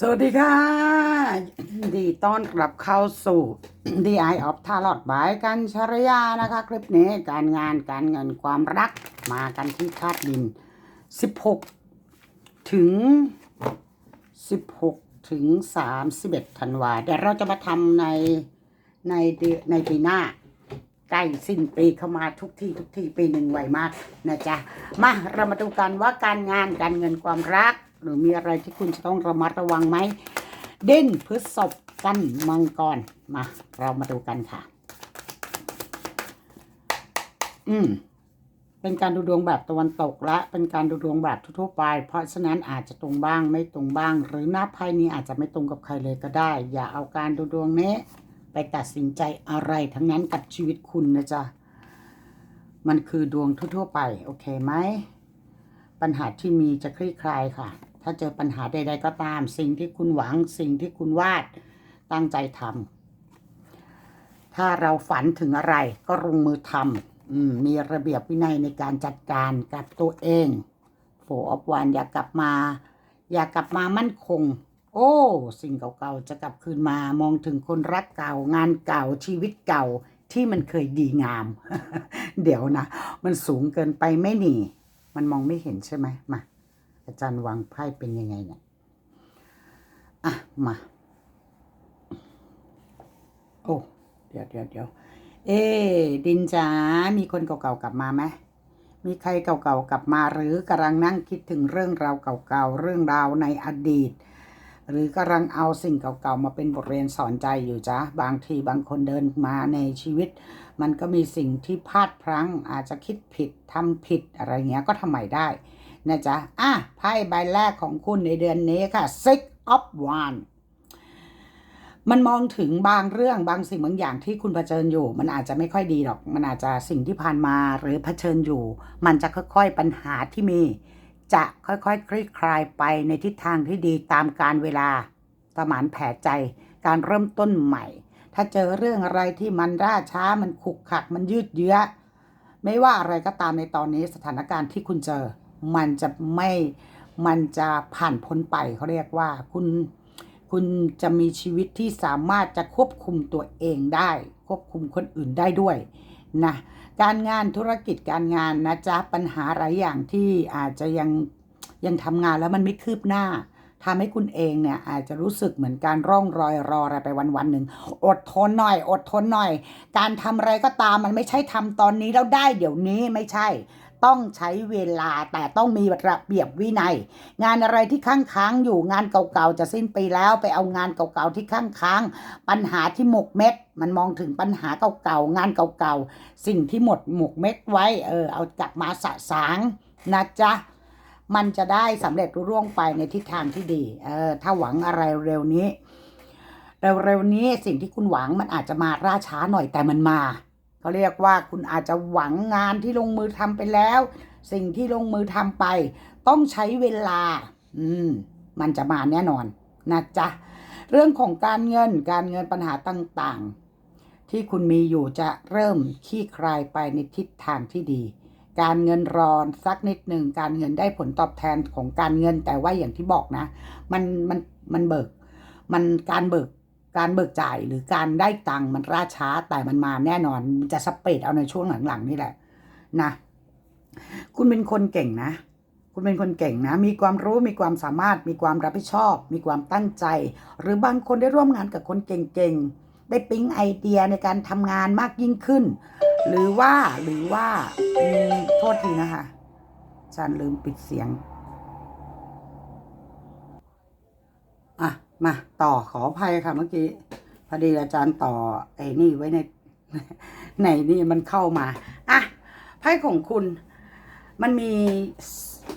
สวัสดีค่ะ ดีต้อนรับเข้าสู่ DI of Tarot บายกันชรยานะคะ คลิปนี้การงานการเงินความรักมากันที่คาดดิน 16 ถึง 16 ถึง 31ธันวาเดี๋ยวเราจะมาทำในในเดือนในปีหน้าใกล้สิ้นปีเข้ามาทุกที่ทุกที่ปีหนึ่งไวมากนะจ๊ะ มาเรามาดูกันว่าการงานการเงินความรัก หรือมีอะไรที่คุณจะต้องระมัดระวังไหมเด่นพฤษภกันมังกรมา เรามาดูกันค่ะ อืมเป็นการดูดวงแบบตะวันตกและ เป็นการดูดวงแบบทั่วไป เพราะฉะนั้นอาจจะตรงบ้างไม่ตรงบ้าง หรือหน้าไพ่นี้อาจจะไม่ตรงกับใครเลยก็ได้ อย่าเอาการดูดวงนี้ ไปตัดสินใจอะไรทั้งนั้นกับชีวิตคุณนะจ๊ะมันคือดวงทั่วๆไป โอเคไหมปัญหาที่มีจะคลี่คลายค่ะ ถ้าเจอปัญหาใดๆก็ตาม สิ่งที่คุณหวังสิ่งที่คุณวาดตั้งใจทำถ้าเราฝันถึงอะไรก็ลงมือทำอืมมีระเบียบวินัยในการจัดการกับตัวเองโฟอฟวันอย่ากลับมา อย่ากลับมามั่นคง โอ้ สิ่งเก่าๆจะกลับคืนมามองถึงคนรักเก่างานเก่าชีวิตเก่าที่มันเคยดีงาม เดี๋ยวนะ มันสูงเกินไปไม่หนี มันมองไม่เห็นใช่ไหมมา อาจารย์วางไพ่เป็นยังไงเนี่ย อะ มา โอ้ เดี๋ยวเดี๋ยวเดี๋ยวเอ๊ดินจ๋า มีคนเก่าๆกลับมาไหมมีใครเก่าๆกลับมาหรือกำลังนั่งคิดถึงเรื่องราวเก่าๆ เรื่องราวในอดีต หรือกำลังเอาสิ่งเก่าๆ มาเป็นบทเรียนสอนใจอยู่จ้ะบางทีบางคนเดินมาในชีวิต มันก็มีสิ่งที่พลาดพลั้งอาจจะคิดผิดทำผิดอะไรเงี้ยก็ทำใหม่ได้ นะจ๊ะ อะ ไพ่ใบแรกของคุณในเดือนนี้ค่ะ six of wands มันมองถึงบางเรื่องบางสิ่งบางอย่างที่คุณเผชิญอยู่ มันอาจจะไม่ค่อยดีหรอก มันอาจจะสิ่งที่ผ่านมาหรือเผชิญอยู่ มันจะค่อยๆปัญหาที่มี จะค่อยๆคลี่คลายไปในทิศทางที่ดีตามการเวลาสมานแผลใจ การเริ่มต้นใหม่ ถ้าเจอเรื่องอะไรที่มันล่าช้ามันขุกขักมันยืดเยื้อ ไม่ว่าอะไรก็ตามในตอนนี้สถานการณ์ที่คุณเจอ มันจะไม่มันจะผ่านพ้นไปเขาเรียกว่า คุณคุณจะมีชีวิตที่สามารถจะควบคุมตัวเองได้ ควบคุมคนอื่นได้ด้วยนะการงานธุรกิจการงานนะจ๊ะปัญหาหลายอย่างที่อาจจะยังยังทำงานแล้วมันไม่คืบหน้าทำให้คุณเองเนี่ยอาจจะรู้สึกเหมือนการร่องรอยรออะไรไปวันวันหนึ่งอดทนหน่อย อดทนหน่อย การทำอะไรก็ตามมันไม่ใช่ทำตอนนี้แล้วได้เดี๋ยวนี้ไม่ใช่ ต้องใช้เวลาแต่ต้องมีระเบียบวินัย งานอะไรที่ค้างค้างอยู่งานเก่าๆจะสิ้นปีแล้วไปเอางานเก่าๆที่ค้างค้าง ปัญหาที่หมกเม็ด มันมองถึงปัญหาเก่าๆงานเก่าๆสิ่งที่หมดหมกเม็ดไว้เออเอากลับมาสะสางนะจ๊ะมันจะได้สำเร็จรุ่ร่วงไปในทิศทางที่ดีเออถ้าหวังอะไรเร็วนี้เร็วๆนี้สิ่งที่คุณหวังมันอาจจะมาล่าช้าหน่อยแต่มันมา เขาเรียกว่าคุณอาจจะหวังงานที่ลงมือทำไปแล้ว สิ่งที่ลงมือทำไป ต้องใช้เวลา อืม มันจะมาแน่นอนนะจ๊ะเรื่องของการเงินการเงินปัญหาต่างๆ ที่คุณมีอยู่จะเริ่มขี้คลายไปในทิศทางที่ดี การเงินรอนสักนิดหนึ่งการเงินได้ผลตอบแทนของการเงินแต่ว่าอย่างที่บอกนะ มันมันมันเบิก มันการเบิก การเบิกจ่ายหรือการได้ตังค์มันราช้าแต่มันมาแน่นอนจะสเปดเอาในช่วงหลังๆนี่แหละนะคุณเป็นคนเก่งนะ คุณเป็นคนเก่งนะ มีความรู้มีความสามารถ มีความรับผิดชอบ มีความตั้งใจ หรือบางคนได้ร่วมงานกับคนเก่งๆ ได้ปิ๊งไอเดียในการทำงานมากยิ่งขึ้น หรือว่าหรือว่าโทษทีนะคะฉันลืมปิดเสียง อะ มาต่อขออภัยค่ะเมื่อกี้พอดีอาจารย์ต่อไอ้นี่ไว้ในในนี่มันเข้ามาอะไพ่ของคุณ มันมี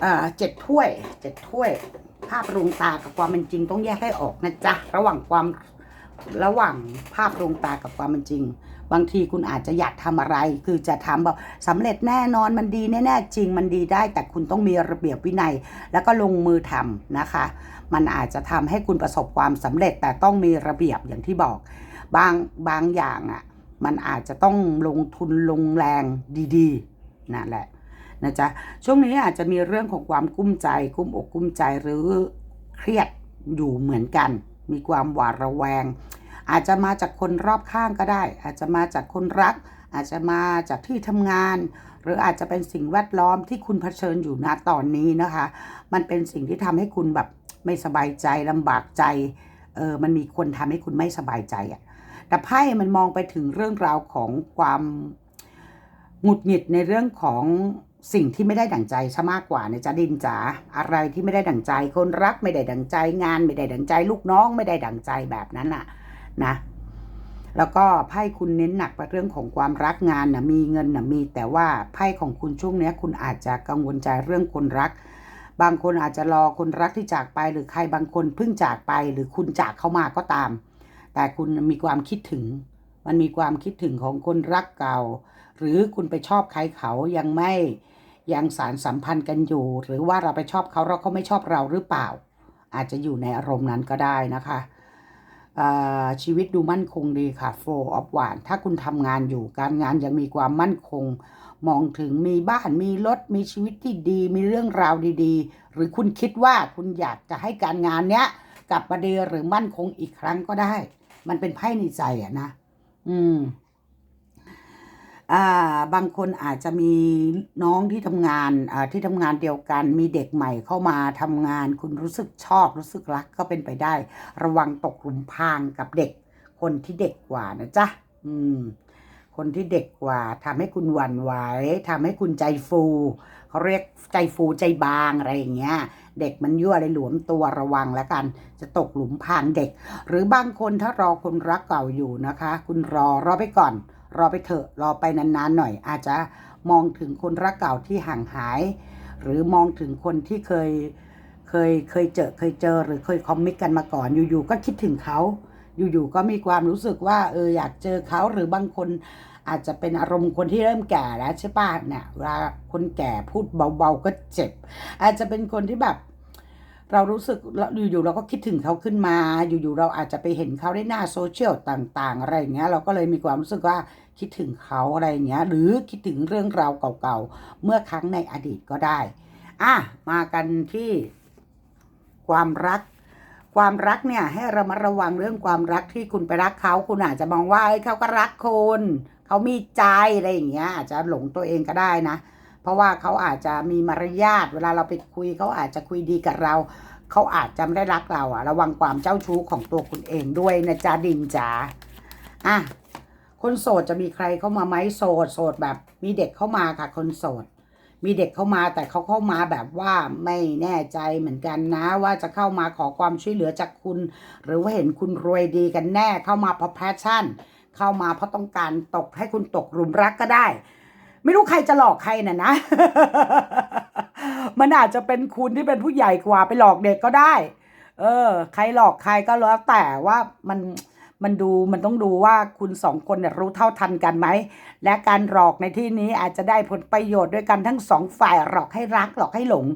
เอ่อเจ็ดถ้วยเจ็ดถ้วย ภาพลวงตากับความเป็นจริงต้องแยกให้ออกนะจ๊ะระหว่างความระหว่างภาพลวงตากับความเป็นจริง บางทีคุณอาจจะอยากทำอะไร คือจะทำแบบสำเร็จแน่นอนมันดีแน่ๆจริงมันดีได้ แต่คุณต้องมีระเบียบวินัย แล้วก็ลงมือทำนะคะ มันอาจจะทำให้คุณประสบความสำเร็จแต่ต้องมีระเบียบอย่างที่บอก บางบางอย่างอะมันอาจจะต้องลงทุนลงแรงดีๆนั่นแหละนะจ๊ะช่วงนี้อาจจะมีเรื่องของความกุ้มใจ กุ้มอกกุ้มใจหรือเครียดอยู่เหมือนกัน มีความหวาดระแวง อาจจะมาจากคนรอบข้างก็ได้ อาจจะมาจากคนรัก อาจจะมาจากที่ทำงาน หรืออาจจะเป็นสิ่งแวดล้อมที่คุณเผชิญอยู่ณตอนนี้นะคะ มันเป็นสิ่งที่ทำให้คุณแบบไม่สบายใจลำบากใจเออมันมีคนทำให้คุณไม่สบายใจอะ่ะแต่ไพ่มันมองไปถึงเรื่องราวของความหงุดหงิดในเรื่องของสิ่งที่ไม่ได้ดั่งใจซะมากกว่าเนี่ยจะดินจ๋าอะไรที่ไม่ได้ดั่งใจ คนรักไม่ได้ดั่งใจงาน ไม่ได้ดั่งใจ ลูกน้องไม่ได้ดั่งใจแบบนั้นน่ะ นะแล้วก็ไพ่คุณเน้นหนักไปเรื่องของความรักงานนะมีเงินนะมี แต่ว่าไพ่ของคุณช่วงนี้คุณอาจจะกังวลใจเรื่องคนรัก บางคนอาจจะรอคนรักที่จากไป หรือใครบางคนเพิ่งจากไป หรือคุณจากเข้ามาก็ตาม แต่คุณมีความคิดถึง มันมีความคิดถึงของคนรักเก่า หรือคุณไปชอบใครเขายังไม่ยังสารสัมพันธ์กันอยู่ หรือว่าเราไปชอบเขาเราเขาไม่ชอบเราหรือเปล่า อาจจะอยู่ในอารมณ์นั้นก็ได้นะคะ ชีวิตดูมั่นคงดีค่ะ four of wands ถ้าคุณทำงานอยู่การงานยังมีความมั่นคง มองถึงมีบ้านมีรถมีชีวิตที่ดี มีเรื่องราวดีๆ หรือคุณคิดว่าคุณอยากจะให้การงานเนี้ยกลับมาดีหรือมั่นคงอีกครั้งก็ได้ มันเป็นไพ่ในใจอะนะ อืม บางคนอาจจะมีน้องที่ทำงานที่ทำงานเดียวกัน มีเด็กใหม่เข้ามาทำงาน คุณรู้สึกชอบรู้สึกรักก็เป็นไปได้ ระวังตกหลุมพรางกับเด็ก คนที่เด็กกว่านะจ๊ะอืมคนที่เด็กกว่าทำให้คุณหวั่นไหวทำให้คุณใจฟูเขาเรียกใจฟูใจบางอะไรอย่างเงี้ย เด็กมันยั่วอะไรหลวมตัวระวังแล้วกัน จะตกหลุมพรางเด็ก หรือบางคนถ้ารอคนรักเก่าอยู่นะคะ คุณรอรอไปก่อน รอไปเถอะรอไปนานๆหน่อย อาจจะมองถึงคนรักเก่าที่ห่างหาย หรือมองถึงคนที่เคยเคยเคยเจอเคยเจอหรือเคยคอมมิตกันมาก่อน อยู่ๆก็คิดถึงเขา อยู่ๆก็มีความรู้สึกว่าเอออยากเจอเขาหรือบางคนอาจจะเป็นอารมณ์คนที่เริ่มแก่แล้วใช่ป่ะเนี่ยเวลาคนแก่พูดเบาๆก็เจ็บ อาจจะเป็นคนที่แบบ เรารู้สึกอยู่ๆเราก็คิดถึงเขาขึ้นมา อยู่ๆเราอาจจะไปเห็นเขาในหน้าโซเชียลต่าง ๆ อะไรเงี้ย เราก็เลยมีความรู้สึกว่าคิดถึงเขาอะไรเงี้ย หรือคิดถึงเรื่องราวเก่าๆ เมื่อครั้งในอดีตก็ได้ อะ มากันที่ความรัก ความรักเนี่ยให้รามาระวังเรื่องความรักที่คุณไปรักเขาคุณอาจจะมองว่าเอ้ยเขาก็รักคุณเขามีใจอะไรอย่างเงี้ยอาจจะหลงตัวเองก็ได้นะ เพราะว่าเขาอาจจะมีมารยาทเวลาเราไปคุยเขาอาจจะคุยดีกับเรา เขาอาจจะไม่ได้รักเราอะระวังความเจ้าชู้ของตัวคุณเองด้วยนะจ๊ะดินจ๋าอะคนโสดจะมีใครเข้ามาไหมโสดโสดแบบมีเด็กเข้ามาค่ะ คนโสด มีเด็กเข้ามาแต่เขาเข้ามาแบบว่าไม่แน่ใจเหมือนกันนะ ว่าจะเข้ามาขอความช่วยเหลือจากคุณ หรือว่าเห็นคุณรวยดีกันแน่เข้ามาเพราะแพชชั่น เข้ามาเพราะต้องการตกให้คุณตกหลุมรักก็ได้ ไม่รู้ใครจะหลอกใครน่ะนะ มันอาจจะเป็นคุณที่เป็นผู้ใหญ่กว่าไปหลอกเด็กก็ได้ เออ ใครหลอกใครก็แล้วแต่ว่ามันมันดูมันต้องดูว่าคุณสองคนเนี่ยรู้เท่าทันกันไหม และการหลอกในที่นี้อาจจะได้ผลประโยชน์ด้วยกันทั้งสองฝ่ายหลอกให้รักหลอกให้หลง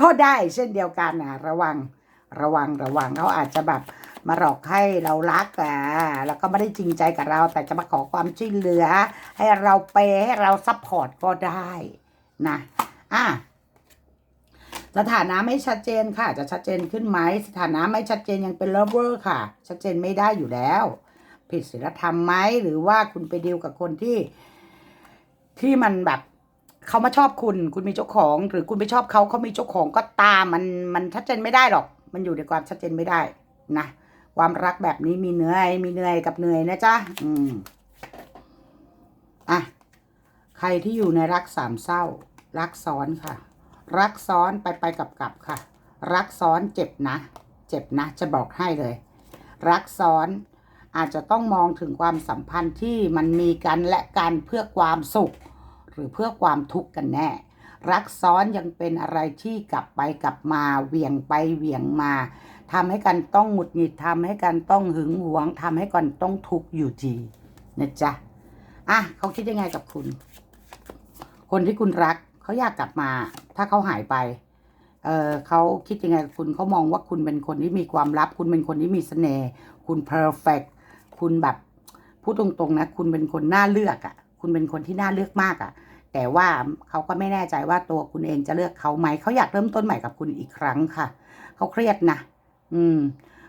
ก็ได้เช่นเดียวกันนะระวังระวังระวังเขาอาจจะแบบ มาหลอกให้เรารักอะแล้วก็ไม่ได้จริงใจกับเรา แต่จะมาขอความช่วยเหลือ ให้เราเปให้เราซัพพอร์ตก็ได้นะอะสถานะไม่ชัดเจนค่ะ จะชัดเจนขึ้นไหมสถานะไม่ชัดเจนยังเป็น lover ค่ะ ชัดเจนไม่ได้อยู่แล้ว ผิดศีลธรรมไหมหรือว่าคุณไปดีลกับคนที่ ที่มันแบบเขามาชอบคุณ คุณมีเจ้าของ หรือคุณไปชอบเขาเขามีเจ้าของก็ตามมันมันชัดเจนไม่ได้หรอก มันอยู่ในความชัดเจนไม่ได้นะ ความรักแบบนี้มีเหนื่อย มีเหนื่อยกับเหนื่อยนะจ๊ะอืมอะใครที่อยู่ในรักสามเศร้า รักซ้อนค่ะ รักซ้อนไปไปกับกับค่ะ รักซ้อนเจ็บนะ เจ็บนะ จะบอกให้เลย รักซ้อนอาจจะต้องมองถึงความสัมพันธ์ที่มันมีกันและกันเพื่อความสุข หรือเพื่อความทุกข์กันแน่ รักซ้อนยังเป็นอะไรที่กลับไปกลับมาเวียงไปเวียงมา ทำให้กันต้องหงุดหงิดทำให้กันต้องหึงหวงทำให้กันต้องทุกข์อยู่ดีนะจ๊ะอะเขาคิดยังไงกับคุณ คนที่คุณรักเขาอยากกลับมา ถ้าเขาหายไปเออเขาคิดยังไงกับคุณเขามองว่าคุณเป็นคนที่มีความลับ คุณเป็นคนที่มีเสน่ห์คุณเพอร์เฟกคุณแบบพูดตรงๆนะ คุณเป็นคนน่าเลือกอะ่ะ คุณเป็นคนที่น่าเลือกมากอะ่ะ แต่ว่าเขาก็ไม่แน่ใจว่าตัวคุณเองจะเลือกเขาไหมเขาอยากเริ่มต้นใหม่กับคุณอีกครั้งค่ะเขาเครียดนะ อืม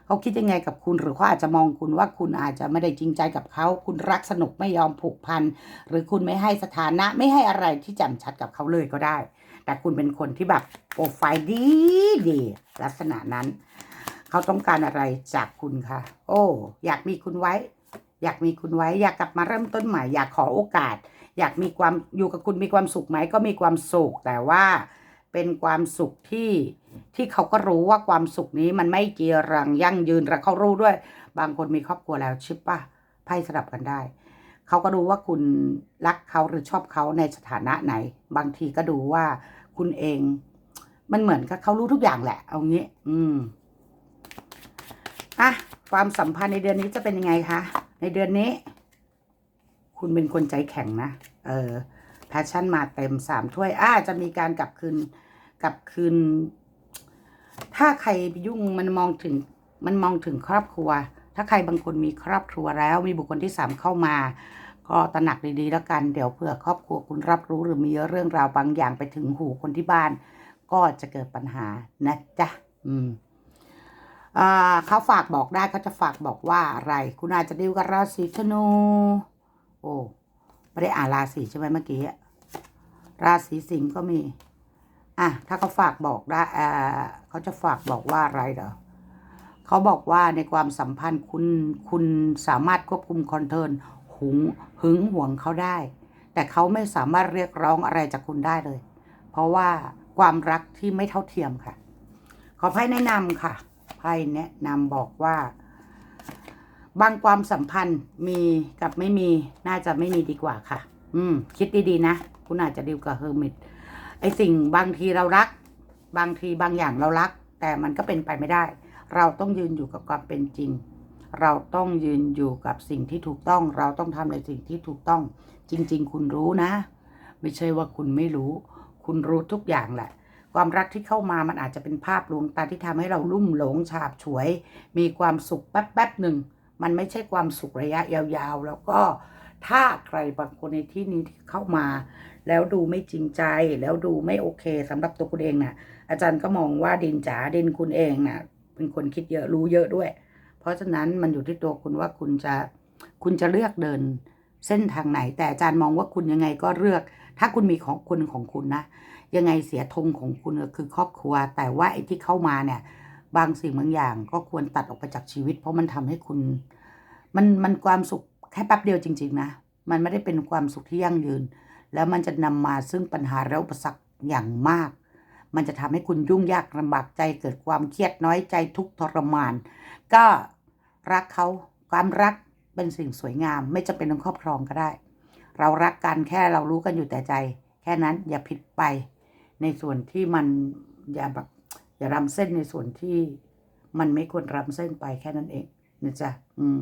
เขาคิดยังไงกับคุณหรือเขาอาจจะมองคุณว่าคุณอาจจะไม่ได้จริงใจกับเขาคุณรักสนุกไม่ยอมผูกพันหรือคุณไม่ให้สถานะไม่ให้อะไรที่แจ่มชัดกับเขาเลยก็ได้ แต่คุณเป็นคนที่แบบโปรไฟล์ดีดีลักษณะนั้น เขาต้องการอะไรจากคุณคะ โอ้ อยากมีคุณไว้ อยากมีคุณไว้ อยากกลับมาเริ่มต้นใหม่อยากขอโอกาส อยากมีความอยู่กับคุณมีความสุขไหมก็มีความสุขแต่ว่าเป็นความสุขที่ ที่เขาก็รู้ว่าความสุขนี้มันไม่เจีรังยั่งยืนและเขารู้ด้วย บางคนมีครอบครัวแล้วชิปป่ะไพ่สลับกันได้ เขาก็รู้ว่าคุณรักเขาหรือชอบเขาในสถานะไหน บางทีก็ดูว่าคุณเอง มันเหมือนกับเขารู้ทุกอย่างแหละ เอางี้ อืมอะความสัมพันธ์ในเดือนนี้จะเป็นยังไงคะ ในเดือนนี้ คุณเป็นคนใจแข็งนะ เออแพชชั่นมาเต็มสามถ้วยอ่าจะมีการกลับคืน กลับคืน ถ้าใครไปยุ่งมันมองถึงมันมองถึงครอบครัว ถ้าใครบางคนมีครอบครัวแล้ว มีบุคคลที่สามเข้ามา ก็ตระหนักดีๆแล้วกัน เดี๋ยวเผื่อครอบครัวคุณรับรู้หรือมีเรื่องราวบางอย่างไปถึงหูคนที่บ้าน ก็จะเกิดปัญหานะจ๊ะ อืมอ่าเขาฝากบอกได้เขาจะฝากบอกว่าอะไร คุณอาจจะดีลกับราศีธนู โอ้ไม่ได้อ่านราศีใช่ไหมเมื่อกี้อะราศีสิงห์ก็มี อะถ้าเขาฝากบอกได้อ่าเขาจะฝากบอกว่าอะไรเหรอเขาบอกว่าในความสัมพันธ์คุณคุณสามารถควบคุมคอนโทรลหึงหึงหวงเขาได้ แต่เขาไม่สามารถเรียกร้องอะไรจากคุณได้เลย เพราะว่าความรักที่ไม่เท่าเทียมค่ะ ขอไพ่แนะนำค่ะไพ่แนะนำบอกว่า บางความสัมพันธ์มีกับไม่มีน่าจะไม่มีดีกว่าค่ะ อืม คิดดีๆนะ คุณอาจจะดีลกับเฮอร์มิต ไอสิ่งบางทีเรารัก บางทีบางอย่างเรารัก แต่มันก็เป็นไปไม่ได้ เราต้องยืนอยู่กับความเป็นจริง เราต้องยืนอยู่กับสิ่งที่ถูกต้อง เราต้องทำในสิ่งที่ถูกต้อง จริง ๆ คุณรู้นะ ไม่ใช่ว่าคุณไม่รู้ คุณรู้ทุกอย่างแหละความรักที่เข้ามามันอาจจะเป็นภาพลวงตาที่ทำให้เราลุ่มหลงฉาบฉวย มีความสุขแป๊บๆหนึ่ง มันไม่ใช่ความสุขระยะยาวๆ แล้วก็ถ้าใครบางคนในที่นี้ที่เข้ามา แล้วดูไม่จริงใจแล้วดูไม่โอเคสำหรับตัวคุณเองน่ะ อาจารย์ก็มองว่าดินจ๋าดินคุณเองน่ะ เป็นคนคิดเยอะรู้เยอะด้วย เพราะฉะนั้นมันอยู่ที่ตัวคุณว่าคุณจะคุณจะเลือกเดินเส้นทางไหน แต่อาจารย์มองว่าคุณยังไงก็เลือก ถ้าคุณมีของคุณของคุณนะ ยังไงเสียธงของคุณก็คือครอบครัว แต่ว่าไอ้ที่เข้ามาเนี่ย บางสิ่งบางอย่างก็ควรตัดออกไปจากชีวิต เพราะมันทำให้คุณ มันมันความสุขแค่แป๊บเดียวจริง ๆ นะ มันไม่ได้เป็นความสุขที่ยั่งยืน แล้วมันจะนำมาซึ่งปัญหาและอุปสรรคอย่างมาก มันจะทำให้คุณยุ่งยากลำบากใจเกิดความเครียดน้อยใจทุกทรมาน ก็รักเขาความรักเป็นสิ่งสวยงาม ไม่จำเป็นต้องครอบครองก็ได้ เรารักกันแค่เรารู้กันอยู่แต่ใจ แค่นั้นอย่าผิดไป ในส่วนที่มันอย่าแบบอย่ารำเส้นในส่วนที่มันไม่ควรรำเส้นไปแค่นั้นเองนะจ๊ะอืม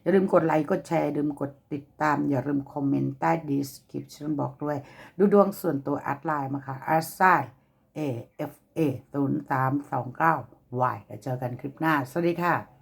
อย่าลืมกดไลค์กดแชร์อย่าลืมกดติดตาม อย่าลืมคอมเมนต์ใต้ดีสคริปชั่นบอกด้วย ดูดวงส่วนตัวอัดไลน์มาค่ะแอดไซเอฟเอศูนย์สามสองเดี๋ยวเจอกันคลิปหน้า สวัสดีค่ะ